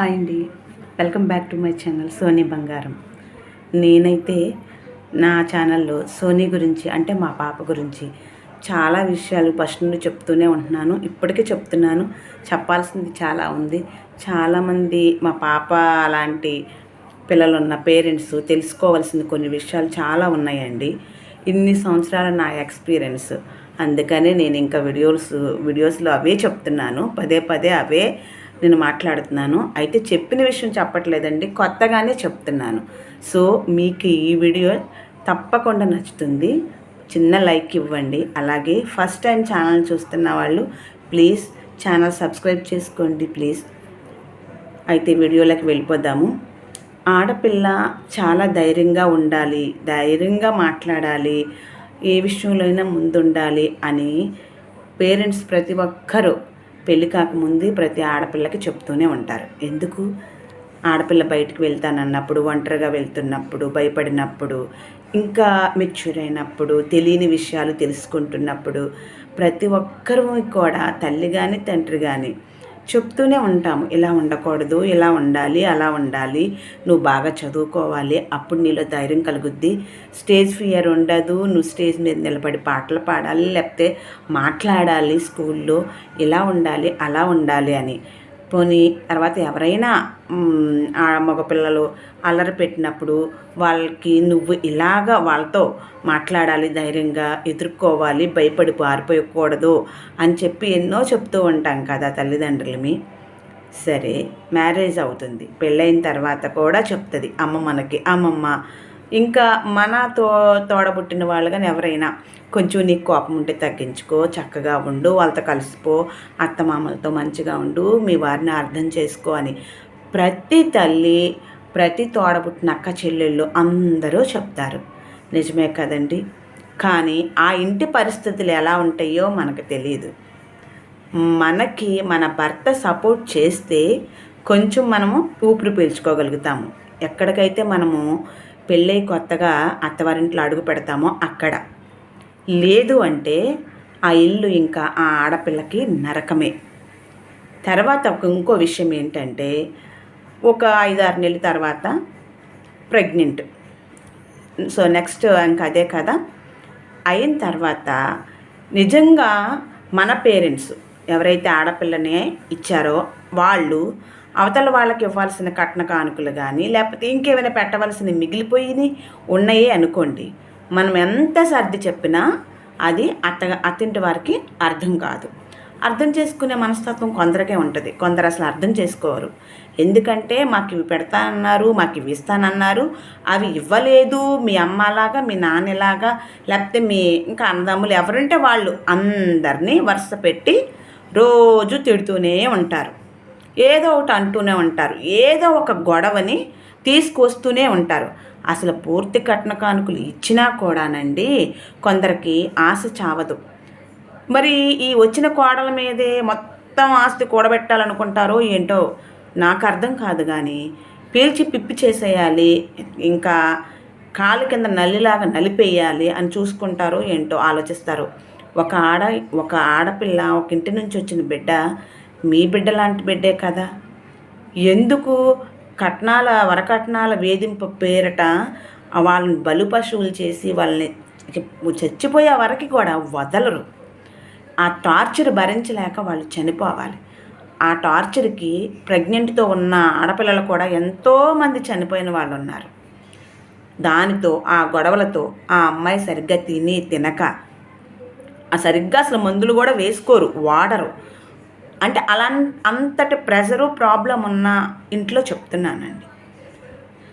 Hi అండి. Welcome back to my channel Soni బంగారం. నేనైతే నా ఛానల్లో సోనీ గురించి అంటే మా పాప గురించి చాలా విషయాలు ఫస్ట్ నుండి చెప్తూనే ఉంటున్నాను. ఇప్పటికీ చెప్తున్నాను. చెప్పాల్సింది చాలా ఉంది. చాలామంది మా పాప అలాంటి పిల్లలు ఉన్న పేరెంట్స్ తెలుసుకోవాల్సింది కొన్ని విషయాలు చాలా ఉన్నాయండి. ఇన్ని సంవత్సరాల నా ఎక్స్పీరియన్స్. అందుకనే నేను ఇంకా వీడియోస్ వీడియోస్లో అవే చెప్తున్నాను. పదే పదే అవే నేను మాట్లాడుతున్నాను. అయితే చెప్పిన విషయం చెప్పట్లేదండి. కొత్తగానే చెప్తున్నాను. సో మీకు ఈ వీడియో తప్పకుండా నచ్చుతుంది. చిన్న లైక్ ఇవ్వండి. అలాగే ఫస్ట్ టైం ఛానల్ చూస్తున్న వాళ్ళు ప్లీజ్ ఛానల్ సబ్స్క్రైబ్ చేసుకోండి ప్లీజ్. అయితే వీడియోలోకి వెళ్ళిపోదాము. ఆడపిల్ల చాలా ధైర్యంగా ఉండాలి ధైర్యంగా మాట్లాడాలి ఏ విషయంలో అయినా ముందుండాలి అని పేరెంట్స్ ప్రతి ఒక్కరూ పెళ్ళి కాకముందే ప్రతి ఆడపిల్లకి చెప్తూనే ఉంటారు. ఎందుకు? ఆడపిల్ల బయటకు వెళ్తానన్నప్పుడు ఒంటరిగా వెళ్తున్నప్పుడు భయపడినప్పుడు ఇంకా మెచ్యూర్ అయినప్పుడు తెలియని విషయాలు తెలుసుకుంటున్నప్పుడు ప్రతి ఒక్కరూ కూడా తల్లి కానీ తండ్రి కానీ చెప్తూనే ఉంటాము ఇలా ఉండకూడదు ఇలా ఉండాలి అలా ఉండాలి నువ్వు బాగా చదువుకోవాలి అప్పుడు నీలో ధైర్యం కలుగుద్ది స్టేజ్ ఫియర్ ఉండదు నువ్వు స్టేజ్ మీద నిలబడి పాటలు పాడాలి లేకపోతే మాట్లాడాలి స్కూల్లో ఇలా ఉండాలి అలా ఉండాలి అని. పోనీ తర్వాత ఎవరైనా ఆ మగపిల్లలు అల్లరి పెట్టినప్పుడు వాళ్ళకి నువ్వు ఇలాగా వాళ్ళతో మాట్లాడాలి ధైర్యంగా ఎదుర్కోవాలి భయపడి పారిపోయకూడదు అని చెప్పి ఎన్నో చెప్తూ ఉంటాం కదా తల్లిదండ్రులమి. సరే మ్యారేజ్ అవుతుంది. పెళ్ళైన తర్వాత కూడా చెప్తుంది. అమ్మ మనకి అమ్మమ్మ ఇంకా మన తో తోడబుట్టిన వాళ్ళు కానీ ఎవరైనా కొంచెం నీకు కోపం ఉంటే తగ్గించుకో చక్కగా ఉండు వాళ్ళతో కలిసిపో అత్తమామలతో మంచిగా ఉండు మీ వారిని అర్థం చేసుకో అని ప్రతి తల్లి ప్రతి తోడబుట్టిన అక్క చెల్లెళ్ళు అందరూ చెప్తారు. నిజమే కదండి? కానీ ఆ ఇంటి పరిస్థితులు ఎలా ఉంటాయో మనకు తెలియదు మనకి మన భర్త సపోర్ట్ చేస్తే కొంచెం మనము ఊపిరి పీల్చుకోగలుగుతాము. ఎక్కడికైతే మనము పెళ్ళై కొత్తగా అత్తవారింట్లో అడుగు పెడతామో అక్కడ. లేదు అంటే ఆ ఇల్లు ఇంకా ఆ ఆడపిల్లకి నరకమే. తర్వాత ఒక ఇంకో విషయం ఏంటంటే ఒక ఐదారు నెలల తర్వాత ప్రెగ్నెంట్. సో నెక్స్ట్ ఇంకా అదే కదా. అయిన తర్వాత నిజంగా మన పేరెంట్స్ ఎవరైతే ఆడపిల్లని ఇచ్చారో వాళ్ళు అవతల వాళ్ళకి ఇవ్వాల్సిన కట్న కానుకలు కానీ లేకపోతే ఇంకేమైనా పెట్టవలసిన మిగిలిపోయి ఉన్నాయే అనుకోండి. మనం ఎంత సర్ది చెప్పినా అది అత్త అత్తింటి వారికి అర్థం కాదు. అర్థం చేసుకునే మనస్తత్వం కొందరికే ఉంటుంది. కొందరు అసలు అర్థం చేసుకోరు. ఎందుకంటే మాకు ఇవి పెడతానన్నారు మాకు ఇవి ఇస్తానన్నారు అవి ఇవ్వలేదు మీ అమ్మలాగా మీ నాన్నలాగా లేకపోతే మీ ఇంకా అన్నదమ్ములు ఎవరుంటే వాళ్ళు అందరినీ వరుస పెట్టి రోజు తిడుతూనే ఉంటారు. ఏదో ఒకటి అంటూనే ఉంటారు. ఏదో ఒక గొడవని తీసుకొస్తూనే ఉంటారు. అసలు పూర్తి కట్న కానుకలు ఇచ్చినా కూడానండి కొందరికి ఆశ చావదు. మరి ఈ వచ్చిన కోడల మీదే మొత్తం ఆస్తి కూడబెట్టాలనుకుంటారో ఏంటో నాకు అర్థం కాదు కానీ పీల్చి పిప్పి చేసేయాలి ఇంకా కాలు కింద నల్లిలాగా నలిపేయాలి అని చూసుకుంటారో ఏంటో ఆలోచిస్తారు. ఒక ఆడ ఒక ఆడపిల్ల ఒక ఇంటి నుంచి వచ్చిన బిడ్డ మీ బిడ్డ లాంటి బిడ్డే కదా? ఎందుకు కట్నాల వరకట్నాల వేధింపు పేరట వాళ్ళని బలు పశువులు చేసి వాళ్ళని చచ్చిపోయే వరకు కూడా వదలరు. ఆ టార్చర్ భరించలేక వాళ్ళు చనిపోవాలి. ఆ టార్చర్కి ప్రెగ్నెంట్తో ఉన్న ఆడపిల్లలు కూడా ఎంతోమంది చనిపోయిన వాళ్ళు ఉన్నారు. దానితో ఆ గొడవలతో ఆ అమ్మాయి సరిగ్గా తిని తినక ఆ సరిగ్గా అసలు మందులు కూడా వేసుకోరు వాడరు. అంటే అలా అంతటి ప్రెజరు ప్రాబ్లం ఉన్న ఇంట్లో చెప్తున్నానండి.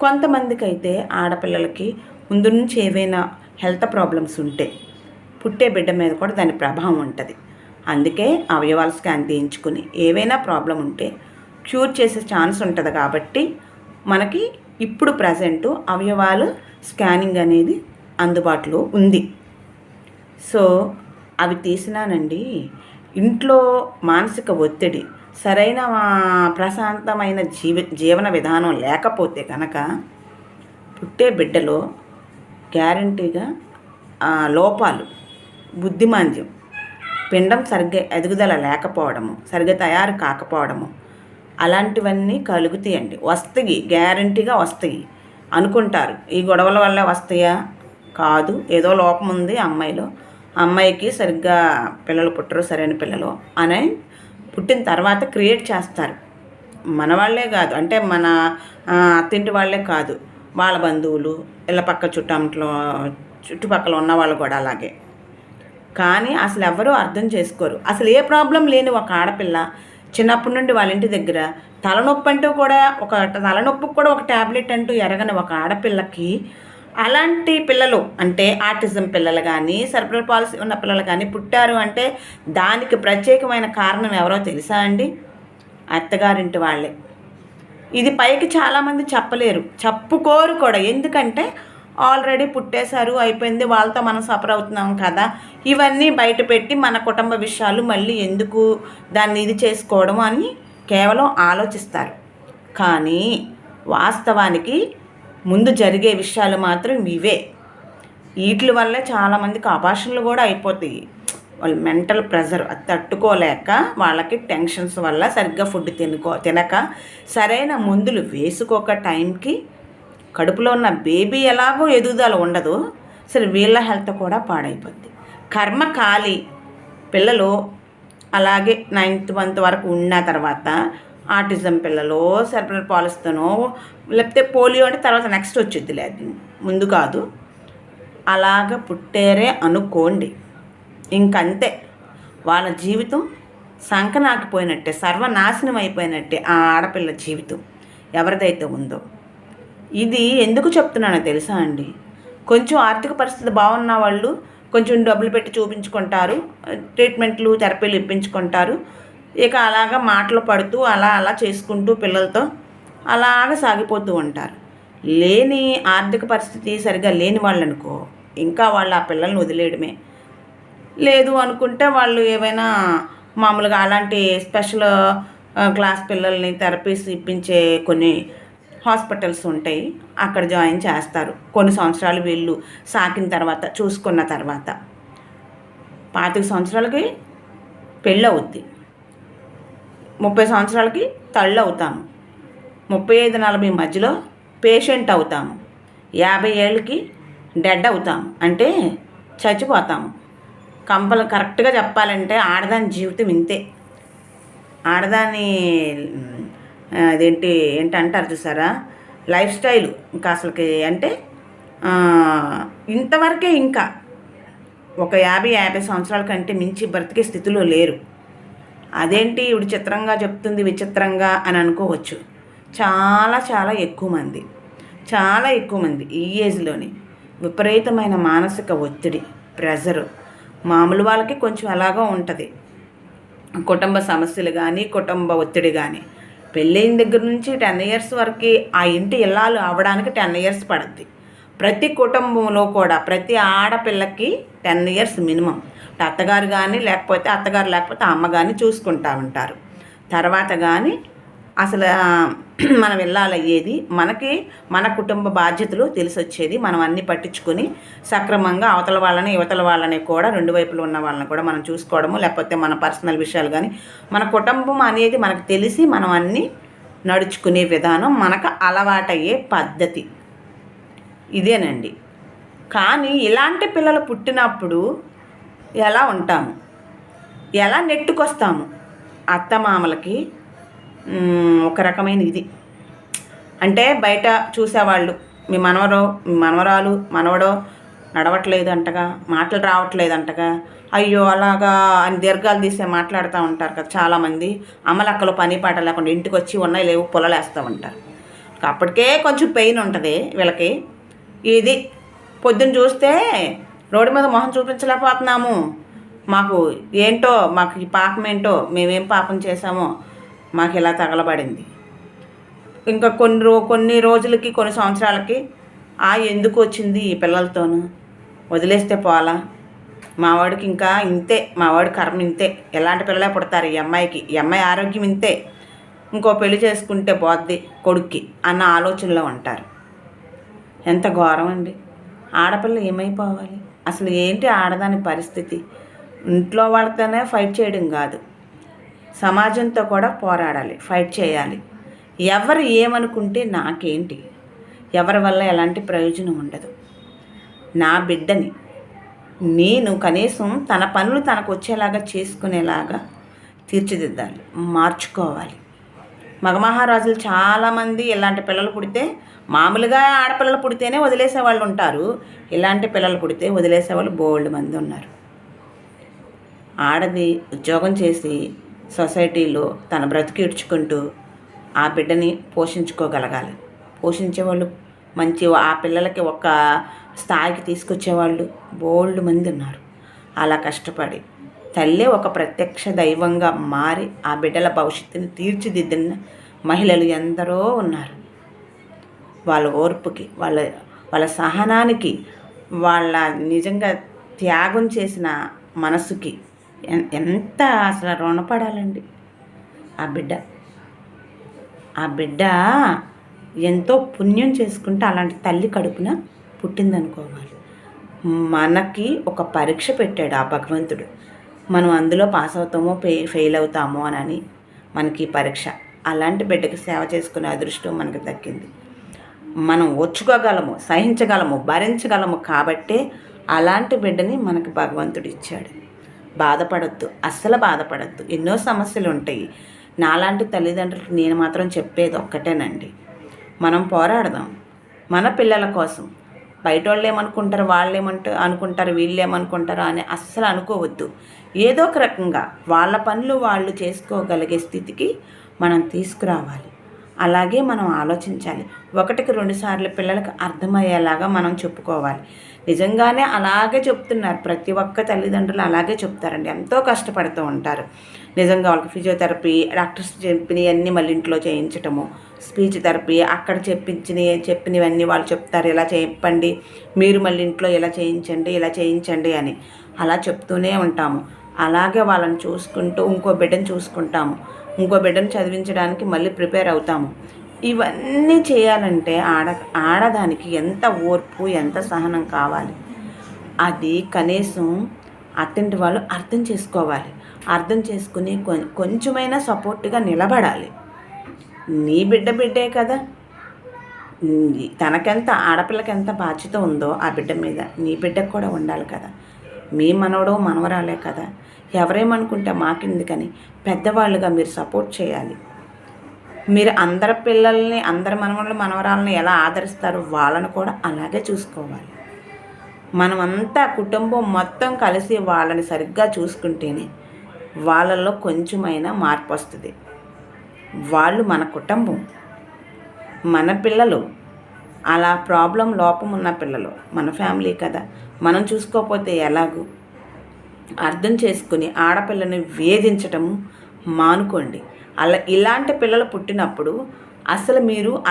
కొంతమందికి అయితే ఆడపిల్లలకి ముందు నుంచి ఏవైనా హెల్త్ ప్రాబ్లమ్స్ ఉంటే పుట్టే బిడ్డ మీద కూడా దాని ప్రభావం ఉంటుంది. అందుకే అవయవాలు స్కాన్ తీయించుకుని ఏవైనా ప్రాబ్లం ఉంటే క్యూర్ చేసే ఛాన్స్ ఉంటుంది కాబట్టి మనకి ఇప్పుడు ప్రజెంటు అవయవాలు స్కానింగ్ అనేది అందుబాటులో ఉంది. సో అవి తీసినానండి. ఇంట్లో మానసిక ఒత్తిడి సరైన ప్రశాంతమైన జీవి జీవన విధానం లేకపోతే కనుక పుట్టే బిడ్డలో గ్యారంటీగా లోపాలు బుద్ధిమాంద్యం పిండం సరిగ్గా ఎదుగుదల లేకపోవడము సరిగ్గా తయారు కాకపోవడము అలాంటివన్నీ కలుగుతాయండి వస్తాయి గ్యారంటీగా వస్తాయి అనుకుంటారు. ఈ గొడవల వల్ల వస్తాయా? కాదు. ఏదో లోపం ఉంది అమ్మాయిలో. అమ్మాయికి సరిగ్గా పిల్లలు పుట్టరు సరైన పిల్లలు అని పుట్టిన తర్వాత క్రియేట్ చేస్తారు. మన వాళ్ళే కాదు అంటే మన అత్తింటి వాళ్ళే కాదు. వాళ్ళ బంధువులు ఇళ్ళ పక్క చుట్టంట్లో చుట్టుపక్కల ఉన్న వాళ్ళు కూడా అలాగే. కానీ అసలు ఎవరూ అర్థం చేసుకోరు. అసలు ఏ ప్రాబ్లం లేని ఒక ఆడపిల్ల చిన్నప్పటి నుండి వాళ్ళ ఇంటి దగ్గర తలనొప్పి అంటూ కూడా ఒక తలనొప్పికి కూడా ఒక ట్యాబ్లెట్ అంటూ ఎరగని ఒక ఆడపిల్లకి అలాంటి పిల్లలు అంటే ఆర్టిజం పిల్లలు కానీ సర్బ్రల్ పాలసీ ఉన్న పిల్లలు కానీ పుట్టారు అంటే దానికి ప్రత్యేకమైన కారణం ఎవరో తెలుసా అండి? అత్తగారింటి వాళ్ళే. ఇది పైకి చాలామంది చెప్పలేరు. చెప్పుకోరు కూడా. ఎందుకంటే ఆల్రెడీ పుట్టేశారు అయిపోయింది వాళ్ళతో మనం సఫర్ అవుతున్నాం కదా. ఇవన్నీ బయట పెట్టి మన కుటుంబ విషయాలు మళ్ళీ ఎందుకు దాన్ని ఇది చేసుకోవడం అని కేవలం ఆలోచిస్తారు. కానీ వాస్తవానికి ముందు జరిగే విషయాలు మాత్రం ఇవే. వీటి వల్లే చాలామందికి అపాషన్లు కూడా అయిపోతాయి. వాళ్ళు మెంటల్ ప్రెజర్ అది తట్టుకోలేక వాళ్ళకి టెన్షన్స్ వల్ల సరిగ్గా ఫుడ్ తినుకో తినక సరైన మందులు వేసుకోక టైంకి కడుపులో ఉన్న బేబీ ఎలాగో ఎదుగుదల ఉండదు. సరే వీళ్ళ హెల్త్ కూడా పాడైపోద్ది. కర్మ ఖాళీ. పిల్లలు అలాగే నైన్త్ మంత్ వరకు ఉన్న తర్వాత ఆటిజం పిల్లలు సెర్బ్రల్ పాలిస్తనో లేకపోతే పోలియో అంటే తర్వాత నెక్స్ట్ వచ్చింది లేదు ముందు కాదు. అలాగ పుట్టారే అనుకోండి. ఇంకంతే. వాళ్ళ జీవితం సంకనాకిపోయినట్టే సర్వనాశనం అయిపోయినట్టే ఆ ఆడపిల్ల జీవితం ఎవరిదైతే ఉందో. ఇది ఎందుకు చెప్తున్నానో తెలుసా అండి? కొంచెం ఆర్థిక పరిస్థితి బాగున్న వాళ్ళు కొంచెం డబ్బులు పెట్టి చూపించుకుంటారు ట్రీట్మెంట్లు థెరపీలు ఇప్పించుకుంటారు. ఇక అలాగా మాటలు పడుతూ అలా అలా చేసుకుంటూ పిల్లలతో అలాగ సాగిపోతూ ఉంటారు. లేని ఆర్థిక పరిస్థితి సరిగా లేని వాళ్ళనుకో ఇంకా వాళ్ళు ఆ పిల్లల్ని వదిలేయడమే. లేదు అనుకుంటే వాళ్ళు ఏవైనా మామూలుగా అలాంటి స్పెషల్ క్లాస్ పిల్లల్ని థెరపీస్ ఇప్పించే కొన్ని హాస్పిటల్స్ ఉంటాయి. అక్కడ జాయిన్ చేస్తారు. కొన్ని సంవత్సరాలు వీళ్ళు సాకిన తర్వాత చూసుకున్న తర్వాత. పాతిక సంవత్సరాలకి పెళ్ళి అవుద్ది ముప్పై సంవత్సరాలకి తళ్ళు అవుతాము. ముప్పై ఐదు నలభై మధ్యలో పేషెంట్ అవుతాము. యాభై ఏళ్ళకి డెడ్ అవుతాము. అంటే చచ్చిపోతాము. కంపలు కరెక్ట్గా చెప్పాలంటే ఆడదాని జీవితం ఇంతే. ఆడదాని అదేంటి ఏంటంటారు చూసారా? లైఫ్ స్టైల్ ఇంకా అసలుకి అంటే ఇంతవరకే ఇంకా ఒక యాభై యాభై సంవత్సరాల కంటే మించి బ్రతికే స్థితిలో లేరు. అదేంటి ఇవి చిత్రంగా చెప్తుంది విచిత్రంగా అని అనుకోవచ్చు. చాలా చాలా ఎక్కువ మంది. చాలా ఎక్కువ మంది ఈ ఏజ్లోని విపరీతమైన మానసిక ఒత్తిడి ప్రెజరు మామూలు వాళ్ళకి కొంచెం ఎలాగో ఉంటుంది. కుటుంబ సమస్యలు కానీ కుటుంబ ఒత్తిడి కానీ పెళ్ళైన దగ్గర నుంచి టెన్ ఇయర్స్ వరకు ఆ ఇంటి ఇల్లాలు అవ్వడానికి టెన్ ఇయర్స్ పడుద్ది. ప్రతి కుటుంబంలో కూడా ప్రతి ఆడపిల్లకి టెన్ ఇయర్స్ మినిమం. అత్తగారు కానీ లేకపోతే అత్తగారు లేకపోతే అమ్మ కానీ చూసుకుంటా ఉంటారు. తర్వాత కానీ అసలు మనం వెళ్ళాలయ్యేది మనకి మన కుటుంబ బాధ్యతలు తెలిసి వచ్చేది మనం అన్నీ పట్టించుకుని సక్రమంగా అవతల వాళ్ళని యువతల వాళ్ళని కూడా రెండు వైపులు ఉన్న వాళ్ళని కూడా మనం చూసుకోవడము లేకపోతే మన పర్సనల్ విషయాలు కానీ మన కుటుంబం అనేది మనకు తెలిసి మనం అన్నీ నడుచుకునే విధానం మనకు అలవాటయ్యే పద్ధతి. ఇదేనండి. కానీ ఇలాంటి పిల్లలు పుట్టినప్పుడు ఎలా ఉంటాము? ఎలా నెట్టుకొస్తాము? అత్తమామలకి ఒక రకమైన ఇది. అంటే బయట చూసేవాళ్ళు మీ మనవరో మీ మనవరాలు మనవడో నడవట్లేదు అంటగా మాటలు రావట్లేదు అంటగా అయ్యో అలాగా అని దీర్ఘాలు తీసే మాట్లాడుతూ ఉంటారు కదా చాలామంది. అమలక్కలు పని పాట లేకుండా ఇంటికి వచ్చి ఉన్నాయి లేవు పొలలేస్తూ ఉంటారు. అప్పటికే కొంచెం పెయిన్ ఉంటుంది వీళ్ళకి. ఇది పొద్దున్న చూస్తే రోడ్డు మీద మొహం చూపించలేకపోతున్నాము. మాకు ఏంటో మాకు ఈ పాపం ఏంటో మేమేం పాపం చేసామో మాకు ఇలా తగలబడింది. ఇంకా కొన్ని రో కొన్ని రోజులకి కొన్ని సంవత్సరాలకి ఆ ఎందుకు వచ్చింది ఈ పిల్లలతోనూ? వదిలేస్తే పోలా మావాడికి ఇంకా ఇంతే మావాడి కర్మ ఇంతే. ఎలాంటి పిల్లలే పుడతారు ఈ అమ్మాయికి? ఈ అమ్మాయి ఆరోగ్యం ఇంతే. ఇంకో పెళ్ళి చేసుకుంటే పోద్ది కొడుక్కి అన్న ఆలోచనలో ఉంటారు. ఎంత ఘోరం అండి. ఆడపిల్ల ఏమైపోవాలి? అసలు ఏంటి ఆడదాని పరిస్థితి? ఇంట్లో వాళ్ళతోనే ఫైట్ చేయడం కాదు. సమాజంతో కూడా పోరాడాలి ఫైట్ చేయాలి. ఎవరు ఏమనుకుంటే నాకేంటి? ఎవరి వల్ల ఎలాంటి ప్రయోజనం ఉండదు. నా బిడ్డని నేను కనీసం తన పనులు తనకు వచ్చేలాగా చేసుకునేలాగా తీర్చిదిద్దాలి మార్చుకోవాలి. మగమహారాజులు చాలామంది ఇలాంటి పిల్లలు పుడితే మామూలుగా ఆడపిల్లలు పుడితేనే వదిలేసే వాళ్ళు ఉంటారు. ఇలాంటి పిల్లలు పుడితే వదిలేసే వాళ్ళు బోల్డ్ మంది ఉన్నారు. ఆడది ఉద్యోగం చేసి సొసైటీలో తన బ్రతికి ఇడ్చుకుంటూ ఆ బిడ్డని పోషించుకోగలగాలి. పోషించేవాళ్ళు మంచి ఆ పిల్లలకి ఒక స్థాయికి తీసుకొచ్చేవాళ్ళు బోల్డ్ మంది ఉన్నారు. అలా కష్టపడి తల్లే ఒక ప్రత్యక్ష దైవంగా మారి ఆ బిడ్డల భవిష్యత్తుని తీర్చిదిద్దిన మహిళలు ఎందరో ఉన్నారు. వాళ్ళ ఓర్పుకి వాళ్ళ వాళ్ళ సహనానికి వాళ్ళ నిజంగా త్యాగం చేసిన మనసుకి ఎంత అసలు రుణపడాలండి? ఆ బిడ్డ ఆ బిడ్డ ఎంతో పుణ్యం చేసుకుంటే అలాంటి తల్లి కడుపున పుట్టిందనుకోవాలి. మనకి ఒక పరీక్ష పెట్టాడు ఆ భగవంతుడు. మనం అందులో పాస్ అవుతామో ఫె ఫెయిల్ అవుతామో అని మనకి పరీక్ష. అలాంటి బిడ్డకి సేవ చేసుకునే అదృష్టం మనకు దక్కింది. మనం ఓర్చుకోగలము సహించగలము భరించగలము కాబట్టే అలాంటి బిడ్డని మనకు భగవంతుడు ఇచ్చాడు. బాధపడద్దు అస్సలు బాధపడద్దు. ఎన్నో సమస్యలు ఉంటాయి. నాలాంటి తల్లిదండ్రులకు నేను మాత్రం చెప్పేది ఒక్కటేనండి. మనం పోరాడదాం. మన పిల్లల కోసం బయట వాళ్ళు ఏమనుకుంటారు వాళ్ళు ఏమంటారు అనుకుంటారు వీళ్ళు ఏమనుకుంటారు అని అస్సలు అనుకోవద్దు. ఏదో ఒక రకంగా వాళ్ళ పనులు వాళ్ళు చేసుకోగలిగే స్థితికి మనం తీసుకురావాలి. అలాగే మనం ఆలోచించాలి. ఒకటికి రెండు సార్లు పిల్లలకు అర్థమయ్యేలాగా మనం చెప్పుకోవాలి. నిజంగానే అలాగే చెప్తున్నారు. ప్రతి ఒక్క తల్లిదండ్రులు అలాగే చెప్తారండి. ఎంతో కష్టపడుతూ ఉంటారు. నిజంగా వాళ్ళకి ఫిజియోథెరపీ డాక్టర్స్ చెప్పినవన్నీ మళ్ళీ ఇంట్లో చేయించటము. స్పీచ్ థెరపీ అక్కడ చెప్పించినవి చెప్పినవన్నీ వాళ్ళు చెప్తారు. ఇలా చెప్పండి మీరు మళ్ళీ ఇంట్లో ఇలా చేయించండి ఇలా చేయించండి అని. అలా చెప్తూనే ఉంటాము. అలాగే వాళ్ళని చూసుకుంటూ ఇంకో బిడ్డను చూసుకుంటాము. ఇంకో బిడ్డను చదివించడానికి మళ్ళీ ప్రిపేర్ అవుతాము. ఇవన్నీ చేయాలంటే ఆడ ఆడదానికి ఎంత ఓర్పు ఎంత సహనం కావాలి? అది కనీసం అత్తింటి వాళ్ళు అర్థం చేసుకోవాలి. అర్థం చేసుకుని కొంచెమైనా సపోర్ట్గా నిలబడాలి. నీ బిడ్డ బిడ్డే కదా. తనకెంత ఆడపిల్లకి ఎంత బాధ్యత ఉందో ఆ బిడ్డ మీద నీ బిడ్డకు కూడా ఉండాలి కదా. మీ మనవడో మనవరాలే కదా. ఎవరేమనుకుంటే మాకెందుకని పెద్దవాళ్ళుగా మీరు సపోర్ట్ చేయాలి. మీరు అందరి పిల్లల్ని అందరి మనవళ్ళు మనవరాలని ఎలా ఆదరిస్తారో వాళ్ళని కూడా అలాగే చూసుకోవాలి. మనమంతా కుటుంబం మొత్తం కలిసి వాళ్ళని సరిగ్గా చూసుకుంటేనే వాళ్ళల్లో కొంచెమైనా మార్పు వస్తుంది వాళ్ళు మన కుటుంబం. మన పిల్లలు. అలా ప్రాబ్లం లోపం ఉన్న పిల్లలు. మన ఫ్యామిలీ కదా. మనం చూసుకోకపోతే ఎలాగూ? అర్థం చేసుకుని ఆడపిల్లని వేధించటము మానుకోండి. అలా ఇలాంటి పిల్లలు పుట్టినప్పుడు అసలు మీరు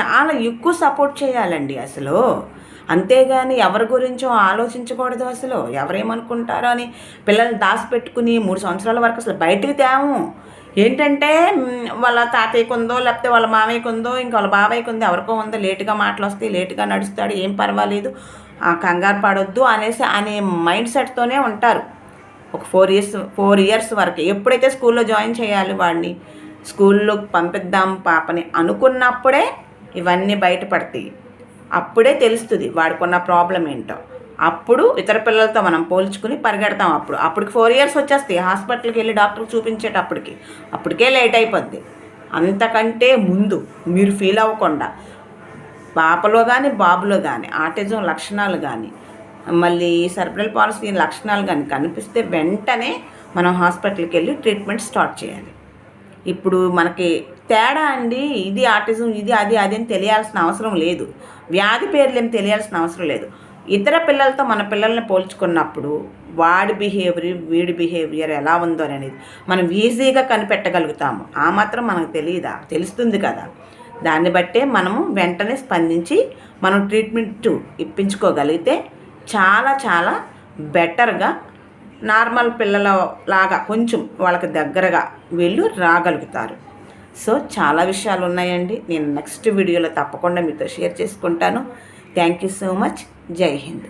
చాలా ఎక్కువ సపోర్ట్ చేయాలండి అసలు. అంతేగాని ఎవరి గురించో ఆలోచించకూడదు అసలు. ఎవరేమనుకుంటారో అని పిల్లల్ని దాచిపెట్టుకుని మూడు సంవత్సరాల వరకు అసలు బయటికి తేము. ఏంటంటే వాళ్ళ తాతయ్యకు ఉందో లేకపోతే వాళ్ళ మామయ్యకు ఉందో ఇంకా వాళ్ళ బాబాయ్కి ఉందో ఎవరికో ఉందో లేటుగా మాటలు వస్తాయి లేటుగా నడుస్తాడు ఏం పర్వాలేదు కంగారు పడొద్దు అనేసి అనే మైండ్ సెట్తోనే ఉంటారు. ఒక ఫోర్ ఇయర్స్ ఫోర్ ఇయర్స్ వరకు ఎప్పుడైతే స్కూల్లో జాయిన్ చేయాలి వాడిని స్కూల్లో పంపిద్దాం పాపని అనుకున్నప్పుడే ఇవన్నీ బయటపడతాయి. అప్పుడే తెలుస్తుంది వాడుకున్న ప్రాబ్లం ఏంటో. అప్పుడు ఇతర పిల్లలతో మనం పోల్చుకుని పరిగెడతాం అప్పుడు. అప్పటికి ఫోర్ ఇయర్స్ వచ్చేస్తాయి. హాస్పిటల్కి వెళ్ళి డాక్టర్కి చూపించేటప్పటికి. అప్పటికే లేట్ అయిపోద్ది. అంతకంటే ముందు మీరు ఫీల్ అవ్వకుండా పాపలో కానీ బాబులో కానీ ఆటిజం లక్షణాలు కానీ మళ్ళీ సర్బ్రల్ పాలసీ లక్షణాలు కానీ కనిపిస్తే వెంటనే మనం హాస్పిటల్కి వెళ్ళి ట్రీట్మెంట్ స్టార్ట్ చేయాలి. ఇప్పుడు మనకి తేడా అండి ఇది ఆటిజం ఇది అది అది అని తెలియాల్సిన అవసరం లేదు. వ్యాధి పేర్లు తెలియాల్సిన అవసరం లేదు. ఇతర పిల్లలతో మన పిల్లల్ని పోల్చుకున్నప్పుడు వాడి బిహేవియర్ వీడి బిహేవియర్ ఎలా ఉందో అనేది మనం ఈజీగా కనిపెట్టగలుగుతాము. ఆ మాత్రం మనకు తెలియదా తెలుస్తుంది కదా. దాన్ని బట్టే మనము వెంటనే స్పందించి మనం ట్రీట్మెంట్ ఇప్పించుకోగలిగితే చాలా చాలా బెటర్గా నార్మల్ పిల్లల లాగా కొంచెం వాళ్ళకి దగ్గరగా వీళ్ళు రాగలుగుతారు. సో చాలా విషయాలు ఉన్నాయండి. నేను నెక్స్ట్ వీడియోలో తప్పకుండా మీతో షేర్ చేసుకుంటాను. Thank you so much. జై హింద్.